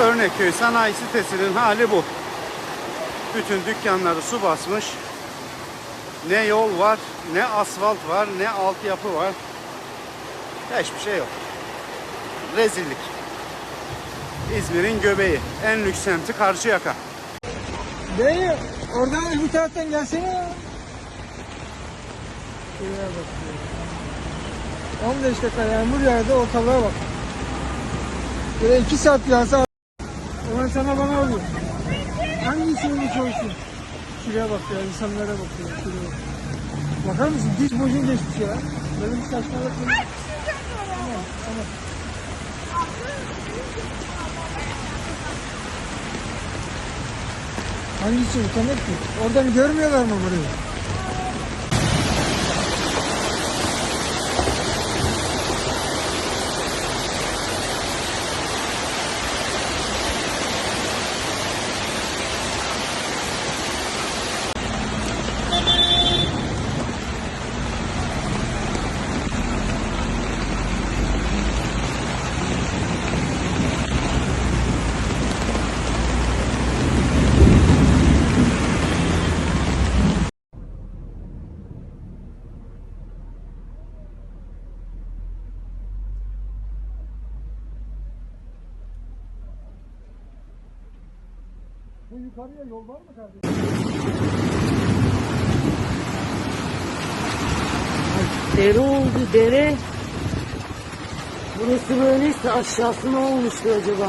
Örnekköy Sanayi Sitesi'nin hali bu. Bütün dükkanları su basmış. Ne yol var, ne asfalt var, ne altyapı var. Hiçbir şey yok. Rezillik. İzmir'in göbeği. En lüks semti Karşıyaka. Dayı oradan öbür taraftan gelsene ya. Şuraya bak. ya. 15 dakika yağmur yağdı ortalığa bak. Böyle 2 saat yağsa Ulan sana bana oluyor. Hangisi olursa olsun. Şuraya bak ya insanlara bak ya. Şuraya bak. Bakar mısın? Diş boyun geçmiş ya. Benim saçmalık. Tamam, tamam. Hangisi utanak ki? Oradan görmüyorlar mı burayı? Bu yukarıya yol var mı kardeşim? Dere oldu dere. Burası böyleyse aşağısı ne olmuştu acaba?